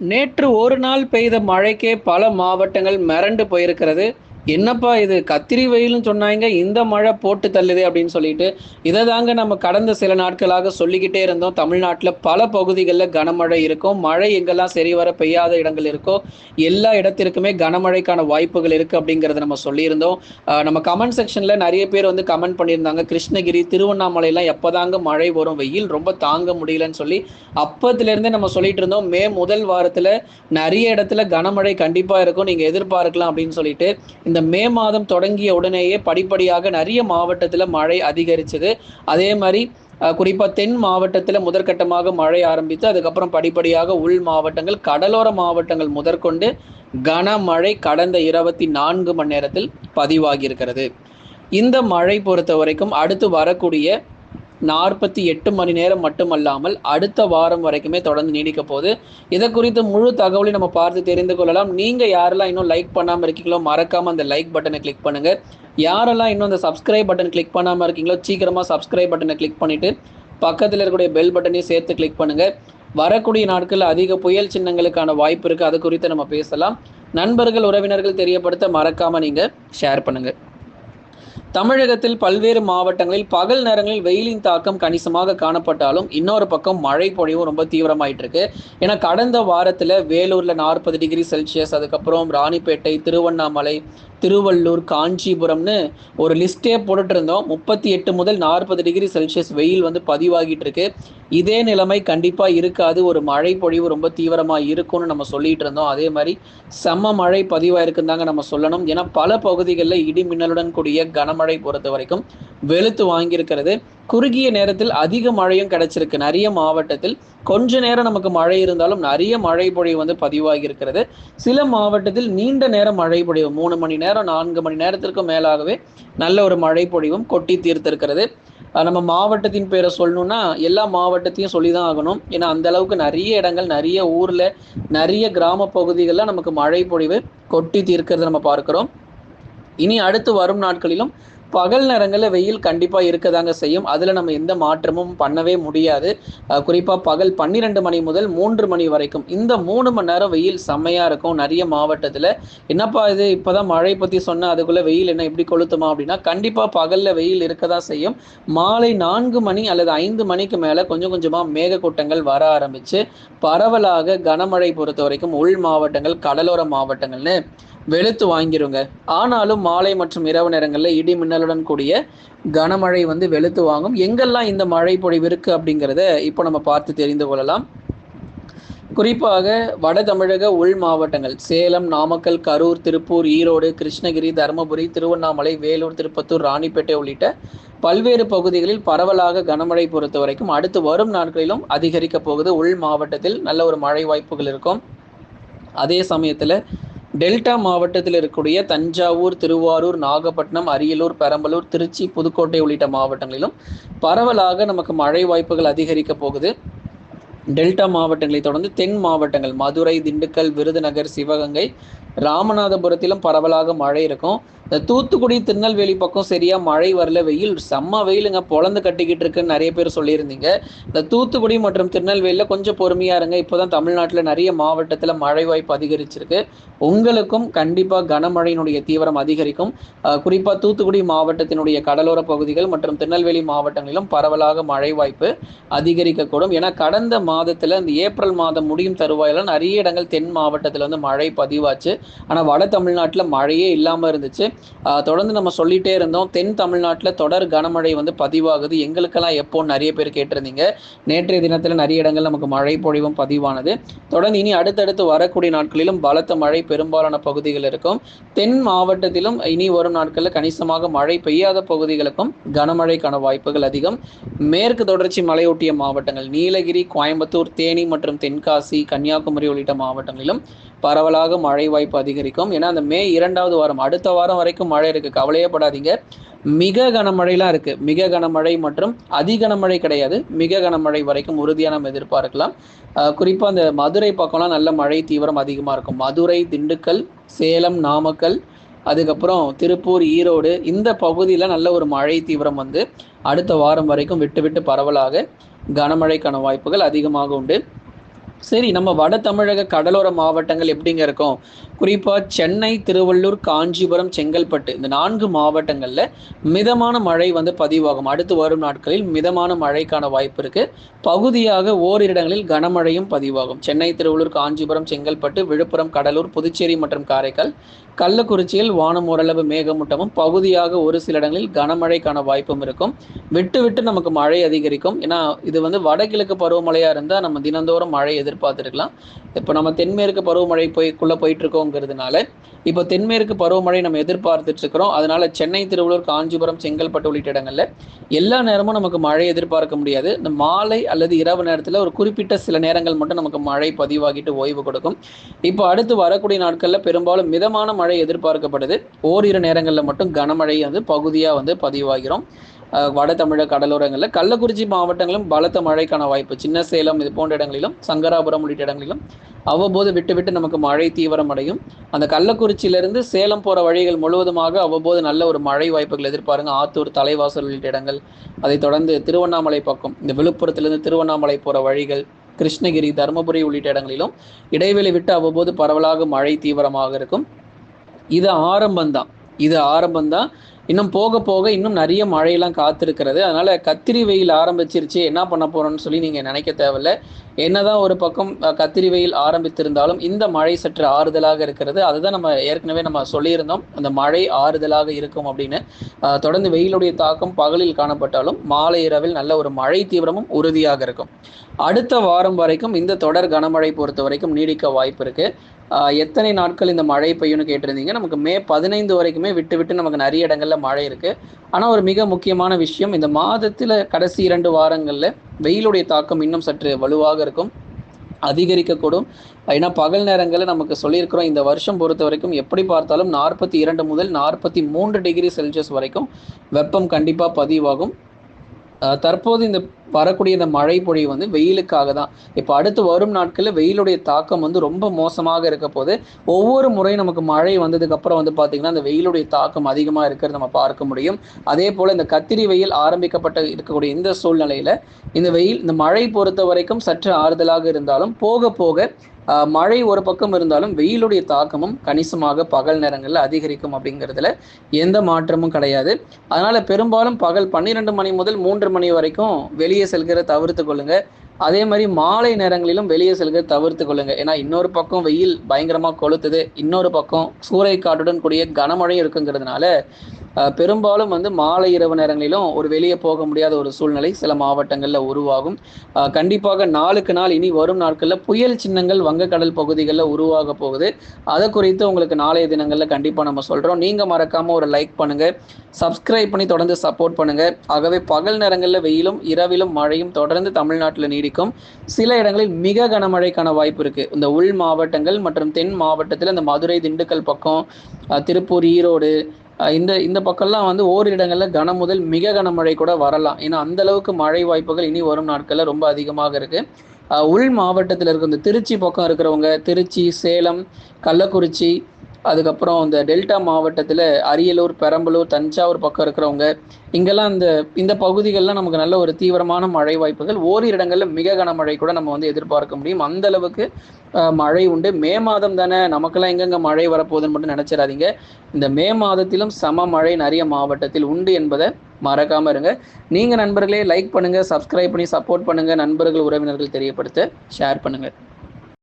நேற்று ஒரு நாள் பெய்த மழைக்கே பல மாவட்டங்கள் மிரண்டு போயிருக்கிறது. என்னப்பா இது? கத்திரி வெயில்னு சொன்னாங்க இந்த மழை போட்டு தள்ளுது அப்படின்னு சொல்லிட்டு இதை தாங்க நம்ம கடந்த சில நாட்களாக சொல்லிக்கிட்டே இருந்தோம். தமிழ்நாட்டில் பல பகுதிகளில் கனமழை இருக்கும். மழை எங்கெல்லாம் சரி வர பெய்யாத இடங்கள் இருக்கோ எல்லா இடத்திற்குமே கனமழைக்கான வாய்ப்புகள் இருக்குது அப்படிங்கிறத நம்ம சொல்லியிருந்தோம். நம்ம கமெண்ட் செக்ஷனில் நிறைய பேர் வந்து கமெண்ட் பண்ணியிருந்தாங்க. கிருஷ்ணகிரி திருவண்ணாமலையெல்லாம் எப்போதாங்க மழை வரும்? வெயில் ரொம்ப தாங்க முடியலன்னு சொல்லி அப்பத்துலேருந்தே நம்ம சொல்லிட்டு இருந்தோம். மே முதல் வாரத்தில் நிறைய இடத்துல கனமழை கண்டிப்பாக இருக்கும். நீங்கள் எதிர்பார்க்கலாம் அப்படின்னு சொல்லிட்டு இந்த இந்த மே மாதம் தொடங்கிய உடனேயே படிப்படியாக நிறைய மாவட்டத்தில் மழை அதிகரிச்சது. அதே மாதிரி குறிப்பாக தென் மாவட்டத்தில் முதற்கட்டமாக மழை ஆரம்பித்து அதுக்கப்புறம் படிப்படியாக உள் மாவட்டங்கள் கடலோர மாவட்டங்கள் முதற்கொண்டு கனமழை கடந்த இருபத்தி நான்கு மணி நேரத்தில் பதிவாகியிருக்கிறது. இந்த மழை பொறுத்த வரைக்கும் அடுத்து வரக்கூடிய நாற்பத்தி எட்டு மணி நேரம் மட்டுமல்லாமல் அடுத்த வாரம் வரைக்குமே தொடர்ந்து நீடிக்க போகுது. இதை குறித்து முழு தகவலையும் நம்ம பார்த்து தெரிந்து கொள்ளலாம். நீங்கள் யாரெல்லாம் இன்னும் லைக் பண்ணாமல் இருக்கீங்களோ மறக்காமல் அந்த லைக் பட்டனை கிளிக் பண்ணுங்கள் யாரெல்லாம் இன்னும் அந்த சப்ஸ்கிரைப் பட்டன் கிளிக் பண்ணாமல் இருக்கீங்களோ சீக்கிரமாக சப்ஸ்கிரைப் பட்டனை கிளிக் பண்ணிவிட்டு பக்கத்தில் இருக்கக்கூடிய பெல் பட்டனையும் சேர்த்து கிளிக் பண்ணுங்கள் வரக்கூடிய நாட்களில் அதிக புயல் சின்னங்களுக்கான வாய்ப்பு இருக்குது அது குறித்து நம்ம பேசலாம். நண்பர்கள் உறவினர்கள் தெரியப்படுத்த மறக்காமல் நீங்கள் ஷேர் பண்ணுங்கள் தமிழகத்தில் பல்வேறு மாவட்டங்களில் பகல் நேரங்களில் வெயிலின் தாக்கம் கணிசமாக காணப்பட்டாலும் இன்னொரு பக்கம் மழை பொழிவும் ரொம்ப தீவிரமாயிட்டு இருக்கு ஏன்னா கடந்த வாரத்தில் வேலூரில் நாற்பது டிகிரி செல்சியஸ் அதுக்கப்புறம் ராணிப்பேட்டை திருவண்ணாமலை திருவள்ளூர் காஞ்சிபுரம்னு ஒரு லிஸ்டே போட்டுட்டு இருந்தோம். முப்பத்தி எட்டு முதல் நாற்பது டிகிரி செல்சியஸ் வெயில் வந்து பதிவாகிட்டு இருக்கு இதே நிலைமை கண்டிப்பாக இருக்காது. ஒரு மழை பொழிவு ரொம்ப தீவிரமாக இருக்கும்னு நம்ம சொல்லிட்டு இருந்தோம். அதே மாதிரி செம்ம மழை பதிவாயிருக்குன்னு தாங்க நம்ம சொல்லணும். ஏன்னா பல பகுதிகளில் இடி மின்னலுடன் கூடிய கனமழை பொறுத்த வரைக்கும் வெளுத்து வாங்கியிருக்கிறது. குறுகிய நேரத்தில் அதிக மழையும் கிடைச்சிருக்கு. நிறைய மாவட்டத்தில் கொஞ்ச நேரம் நமக்கு மழை இருந்தாலும் நிறைய மழை பொழிவு வந்து பதிவாகி இருக்கிறது சில மாவட்டத்தில் நீண்ட நேரம் மழை பொழிவு மூணு மணி நேரம் நான்கு மணி நேரத்திற்கும் மேலாகவே நல்ல ஒரு மழை பொழிவும் கொட்டி தீர்த்திருக்கிறது. நம்ம மாவட்டத்தின் பேரை சொல்லணும்னா எல்லா மாவட்டத்தையும் சொல்லி தான் ஆகணும். ஏன்னா அந்த அளவுக்கு நிறைய இடங்கள் நிறைய ஊரில் நிறைய கிராம பகுதிகளில் நமக்கு மழை பொழிவு கொட்டி தீர்க்கிறத நம்ம பார்க்கிறோம். இனி அடுத்து வரும் நாட்களிலும் பகல் நேரங்களில் வெயில் கண்டிப்பாக இருக்க தாங்க செய்யும். அதில் நம்ம எந்த மாற்றமும் பண்ணவே முடியாது. குறிப்பாக பகல் பன்னிரெண்டு மணி முதல் மூன்று மணி வரைக்கும். இந்த மூணு மணி நேரம் வெயில் செம்மையாக இருக்கும். நிறைய மாவட்டத்தில். என்னப்பா இது? இப்போ தான் மழை பற்றி சொன்னால் அதுக்குள்ளே வெயில் என்ன எப்படி கொளுத்துமா அப்படின்னா கண்டிப்பாக பகலில் வெயில் இருக்க தான் செய்யும். மாலை நான்கு மணி அல்லது ஐந்து மணிக்கு மேலே கொஞ்சம் கொஞ்சமாக மேகக்கூட்டங்கள் வர ஆரம்பித்து பரவலாக கனமழை பொறுத்த வரைக்கும் உள் மாவட்டங்கள் கடலோர மாவட்டங்கள்னு வெளுத்து வாங்கிருங்க. ஆனாலும் மாலை மற்றும் இரவு நேரங்களில் இடி மின்னலுடன் கூடிய கனமழை வந்து வெளுத்து வாங்கும். எங்கெல்லாம் இந்த மழை பொழிவு இருக்கு அப்படிங்கிறத இப்போ நம்ம பார்த்து தெரிந்து கொள்ளலாம். குறிப்பாக வட தமிழக உள் மாவட்டங்கள் சேலம் நாமக்கல் கரூர் திருப்பூர் ஈரோடு கிருஷ்ணகிரி தருமபுரி திருவண்ணாமலை வேலூர் திருப்பத்தூர் ராணிப்பேட்டை உள்ளிட்ட பல்வேறு பகுதிகளில் பரவலாக கனமழை பொறுத்த வரைக்கும் அடுத்து வரும் நாட்களிலும் அதிகரிக்க போகுது. உள் மாவட்டத்தில் நல்ல ஒரு மழை வாய்ப்புகள் இருக்கும். அதே சமயத்தில் டெல்டா மாவட்டத்தில் இருக்கக்கூடிய தஞ்சாவூர் திருவாரூர் நாகப்பட்டினம் அரியலூர் பெரம்பலூர் திருச்சி புதுக்கோட்டை உள்ளிட்ட மாவட்டங்களிலும் பரவலாக நமக்கு மழை வாய்ப்புகள் அதிகரிக்க போகுது. டெல்டா மாவட்டங்களை தொடர்ந்து தென் மாவட்டங்கள் மதுரை திண்டுக்கல் விருதுநகர் சிவகங்கை ராமநாதபுரத்திலும் பரவலாக மழை இருக்கும். இந்த தூத்துக்குடி திருநெல்வேலி பக்கம் சரியா மழை வரல. வெயில் செம்ம வெயிலுங்க. பொழந்து கட்டிக்கிட்டு இருக்குன்னு நிறைய பேர் சொல்லியிருந்தீங்க. இந்த தூத்துக்குடி மற்றும் திருநெல்வேலியில் கொஞ்சம் பொறுமையா இருங்க. இப்போதான் தமிழ்நாட்டில் நிறைய மாவட்டத்தில் மழை வாய்ப்பு அதிகரிச்சிருக்கு. உங்களுக்கும் கண்டிப்பாக கனமழையினுடைய தீவிரம் அதிகரிக்கும். குறிப்பாக தூத்துக்குடி மாவட்டத்தினுடைய கடலோர பகுதிகள் மற்றும் திருநெல்வேலி மாவட்டங்களிலும் பரவலாக மழை வாய்ப்பு அதிகரிக்கக்கூடும். ஏன்னா கடந்த மாதத்தில் இந்த ஏப்ரல் மாதம் முடியும் தருவாயில நிறைய இடங்கள் தென் மாவட்டத்தில் வந்து மழை பதிவாச்சு. ஆனால் வட தமிழ்நாட்டில் மழையே இல்லாமல் இருந்துச்சு. தொடர்ந்து நம்ம சொல்லிட்டே இருந்தோம். தென் தமிழ்நாட்டில் தொடர் கனமழை வந்து பதிவாகுது. எங்களுக்கெல்லாம் எப்போ நிறைய பேர் கேட்டிருந்தீங்க. நேற்றைய தினத்தில் நிறைய இடங்கள் நமக்கு மழை பொழிவும் பதிவானது. தொடர்ந்து இனி அடுத்தடுத்து வரக்கூடிய நாட்களிலும் பலத்த மழை பெரும்பாலான பகுதிகள் இருக்கும். தென் மாவட்டத்திலும் இனி வரும் நாட்களில் கணிசமாக மழை பெய்யாத பகுதிகளுக்கும் கனமழைக்கான வாய்ப்புகள் அதிகம். மேற்கு தொடர்ச்சி மலையொட்டிய மாவட்டங்கள் நீலகிரி கோயம்புத்தூர் தேனி மற்றும் தென்காசி கன்னியாகுமரி உள்ளிட்ட மாவட்டங்களிலும் பரவலாக மழை வாய்ப்பு அதிகரிக்கும். ஏன்னா அந்த மே இரண்டாவது வாரம் அடுத்த வாரம் வரைக்கும் மழை இருக்கு. கவலையப்படாதீங்க மிக கனமழைலாம் இருக்கு. மிக கனமழை மற்றும் அதி கனமழை கிடையாது. மிக கனமழை வரைக்கும் உறுதியாக நம்ம எதிர்பார்க்கலாம். குறிப்பாக அந்த மதுரை பக்கம்லாம் நல்ல மழை தீவிரம் அதிகமாக இருக்கும். மதுரை திண்டுக்கல் சேலம் நாமக்கல் அதுக்கப்புறம் திருப்பூர் ஈரோடு இந்த பகுதியில் நல்ல ஒரு மழை தீவிரம் வந்து அடுத்த வாரம் வரைக்கும் விட்டு விட்டு பரவலாக கனமழைக்கான வாய்ப்புகள் அதிகமாக உண்டு. சரி நம்ம வட தமிழக கடலோர மாவட்டங்கள் எப்படிங்க இருக்கும்? குறிப்பாக சென்னை திருவள்ளூர் காஞ்சிபுரம் செங்கல்பட்டு இந்த நான்கு மாவட்டங்களில் மிதமான மழை வந்து பதிவாகும். அடுத்து வரும் நாட்களில் மிதமான மழைக்கான வாய்ப்பு இருக்கு. பகுதியாக ஓரிரு இடங்களில் கனமழையும் பதிவாகும். சென்னை திருவள்ளூர் காஞ்சிபுரம் செங்கல்பட்டு விழுப்புரம் கடலூர் புதுச்சேரி மற்றும் காரைக்கால் கள்ளக்குறிச்சியில் வானம் ஓரளவு மேகமூட்டமும் பகுதியாக ஒரு சில இடங்களில் கனமழைக்கான வாய்ப்பும் இருக்கும். விட்டு விட்டு நமக்கு மழை அதிகரிக்கும். ஏன்னா இது வந்து வடகிழக்கு பருவமழையா இருந்தால் நம்ம தினந்தோறும் மழை எதிர்பார்த்துருக்கலாம். இப்போ நம்ம தென்மேற்கு பருவமழை போய்க்குள்ள போயிட்டு இருக்கோங்கிறதுனால இப்போ தென்மேற்கு பருவமழை நம்ம எதிர்பார்த்துட்டு இருக்கிறோம் அதனால சென்னை திருவள்ளூர் காஞ்சிபுரம் செங்கல்பட்டு உள்ளிட்ட இடங்களில் எல்லா நேரமும் நமக்கு மழை எதிர்பார்க்க முடியாது. இந்த மாலை அல்லது இரவு நேரத்தில் ஒரு குறிப்பிட்ட சில நேரங்கள் மட்டும் நமக்கு மழை பதிவாகிட்டு ஓய்வு கொடுக்கும். இப்போ அடுத்து வரக்கூடிய நாட்களில் பெரும்பாலும் மிதமான மழை எதிர்பார்க்கப்படுது. ஓரிரு நேரங்களில் மட்டும் கனமழை வந்து பகுதியாக வந்து பதிவாகிறோம். வட தமிழக கடலோரங்களில் கள்ளக்குறிச்சி மாவட்டங்களும் பலத்த மழைக்கான வாய்ப்பு. சின்ன சேலம் இது போன்ற இடங்களிலும் சங்கராபுரம் உள்ளிட்ட இடங்களிலும் அவ்வப்போது விட்டு விட்டு நமக்கு மழை தீவிரம் அடையும். அந்த கள்ளக்குறிச்சியிலிருந்து சேலம் போகிற வழிகள் முழுவதுமாக அவ்வப்போது நல்ல ஒரு மழை வாய்ப்புகள் எதிர்பாருங்க. ஆத்தூர் தலைவாசல் உள்ளிட்ட இடங்கள். அதைத் தொடர்ந்து திருவண்ணாமலை பக்கம் இந்த விழுப்புரத்திலிருந்து திருவண்ணாமலை போகிற வழிகள் கிருஷ்ணகிரி தருமபுரி உள்ளிட்ட இடங்களிலும் இடைவெளி விட்டு அவ்வப்போது பரவலாக மழை தீவிரமாக இருக்கும். இது ஆரம்பம்தான். இது ஆரம்பம்தான். இன்னும் போக போக இன்னும் நிறைய மழையெல்லாம் காத்திருக்கிறது. அதனால கத்திரி வெயில் ஆரம்பிச்சிருச்சு. என்ன பண்ண போறோம்னு சொல்லி நீங்க நினைக்க தேவையில்ல. என்னதான் ஒரு பக்கம் கத்திரி வெயில் ஆரம்பித்திருந்தாலும் இந்த மழை சற்று ஆறுதலாக இருக்கிறது. அதுதான் நம்ம ஏற்கனவே நம்ம சொல்லியிருந்தோம். அந்த மழை ஆறுதலாக இருக்கும் அப்படின்னு. தொடர்ந்து வெயிலுடைய தாக்கம் பகலில் காணப்பட்டாலும் மாலை இரவில் நல்ல ஒரு மழை தீவிரமும் உறுதியாக இருக்கும். அடுத்த வாரம் வரைக்கும் இந்த தொடர் கனமழை பொறுத்த வரைக்கும் நீடிக்க வாய்ப்பு இருக்கு. எத்தனை நாட்கள் இந்த மழை பெய்யும்னு கேட்டிருந்தீங்க? நமக்கு மே பதினைந்து வரைக்குமே விட்டு விட்டு நமக்கு நிறைய இடங்கள்ல மழை இருக்கு. ஆனால் ஒரு மிக முக்கியமான விஷயம் இந்த மாதத்தில் கடைசி இரண்டு வாரங்களில் வெயிலுடைய தாக்கம் இன்னும் சற்று வலுவாக இருக்கும் அதிகரிக்கக்கூடும். ஏன்னா பகல் நேரங்களில் நமக்கு சொல்லியிருக்கிறோம் இந்த வருஷம் பொறுத்த வரைக்கும் எப்படி பார்த்தாலும் நாற்பத்தி இரண்டு முதல் நாற்பத்தி மூன்று டிகிரி செல்சியஸ் வரைக்கும் வெப்பம் கண்டிப்பாக பதிவாகும். தற்போது இந்த வரக்கூடிய இந்த மழை பொழிவு வந்து வெயிலுக்காக தான். இப்போ அடுத்து வரும் நாட்களில் வெயிலுடைய தாக்கம் வந்து ரொம்ப மோசமாக இருக்க போது ஒவ்வொரு முறையும் நமக்கு மழை வந்ததுக்கு அப்புறம் வந்து பார்த்தீங்கன்னா அந்த வெயிலுடைய தாக்கம் அதிகமாக இருக்கிறத நம்ம பார்க்க முடியும். அதே போல் இந்த கத்திரி வெயில் ஆரம்பிக்கப்பட்ட இருக்கக்கூடிய இந்த சூழ்நிலையில் இந்த வெயில் இந்த மழை பொறுத்த வரைக்கும் சற்று ஆறுதலாக இருந்தாலும் போக போக மழை ஒரு பக்கம் இருந்தாலும் வெயிலுடைய தாக்கமும் கணிசமாக பகல் நேரங்களில் அதிகரிக்கும் அப்படிங்கிறதுல எந்த மாற்றமும் கிடையாது. அதனால பெரும்பாலும் பகல் பன்னிரெண்டு மணி முதல் மூன்று மணி வரைக்கும் வெளியே செல்கிற தவிர்த்து கொள்ளுங்க. அதே மாதிரி மாலை நேரங்களிலும் வெளியே செல்கிற தவிர்த்து கொள்ளுங்க. ஏன்னா இன்னொரு பக்கம் வெயில் பயங்கரமாக கொளுத்துது. இன்னொரு பக்கம் சூறை காட்டுடன் கூடிய கனமழையும் இருக்குங்கிறதுனால பெரும்பாலும் வந்து மாலை இரவு நேரங்களிலும் ஒரு வெளியே போக முடியாத ஒரு சூழ்நிலை சில மாவட்டங்களில் உருவாகும். கண்டிப்பாக நாளுக்கு நாள் இனி வரும் நாட்களில் புயல் சின்னங்கள் வங்கக்கடல் பகுதிகளில் உருவாக போகுது. அதை குறித்து உங்களுக்கு நாளைய தினங்களில் கண்டிப்பாக நம்ம சொல்கிறோம் நீங்கள் மறக்காமல் ஒரு லைக் பண்ணுங்கள் சப்ஸ்கிரைப் பண்ணி தொடர்ந்து சப்போர்ட் பண்ணுங்கள் ஆகவே பகல் நேரங்களில் வெயிலும் இரவிலும் மழையும் தொடர்ந்து தமிழ்நாட்டில் நீடிக்கும். சில இடங்களில் மிக கனமழைக்கான வாய்ப்பு இருக்குது இந்த உள் மாவட்டங்கள் மற்றும் தென் மாவட்டத்தில் இந்த மதுரை திண்டுக்கல் பக்கம் திருப்பூர் ஈரோடு இந்த இந்த பக்கம்லாம் வந்து ஓரிரு இடங்களில் கன முதல் மிக கனமழை கூட வரலாம். ஏன்னா அந்த அளவுக்கு மழை வாய்ப்புகள் இனி வரும் நாட்களில் ரொம்ப அதிகமாக இருக்கு. உள் மாவட்டத்தில் இருக்க இந்த திருச்சி பக்கம் இருக்கிறவங்க திருச்சி சேலம் கள்ளக்குறிச்சி அதுக்கப்புறம் இந்த டெல்டா மாவட்டத்தில் அரியலூர் பெரம்பலூர் தஞ்சாவூர் பக்கம் இருக்கிறவங்க இங்கெல்லாம் இந்த இந்த பகுதிகளெலாம் நமக்கு நல்ல ஒரு தீவிரமான மழை வாய்ப்புகள். ஓரிரு இடங்களில் மிக கனமழை கூட நம்ம வந்து எதிர்பார்க்க முடியும். அந்த அளவுக்கு மழை உண்டு. மே மாதம் தானே நமக்கெல்லாம் எங்கெங்க மழை வரப்போகுதுன்னு மட்டும் நினச்சிடாதீங்க. இந்த மே மாதத்திலும் சம மழை நிறைய மாவட்டத்தில் உண்டு என்பதை மறக்காமல் இருங்க. நீங்கள் நண்பர்களே லைக் பண்ணுங்கள் சப்ஸ்கிரைப் பண்ணி சப்போர்ட் பண்ணுங்கள் நண்பர்கள் உறவினர்கள் தெரியப்படுத்த ஷேர் பண்ணுங்கள்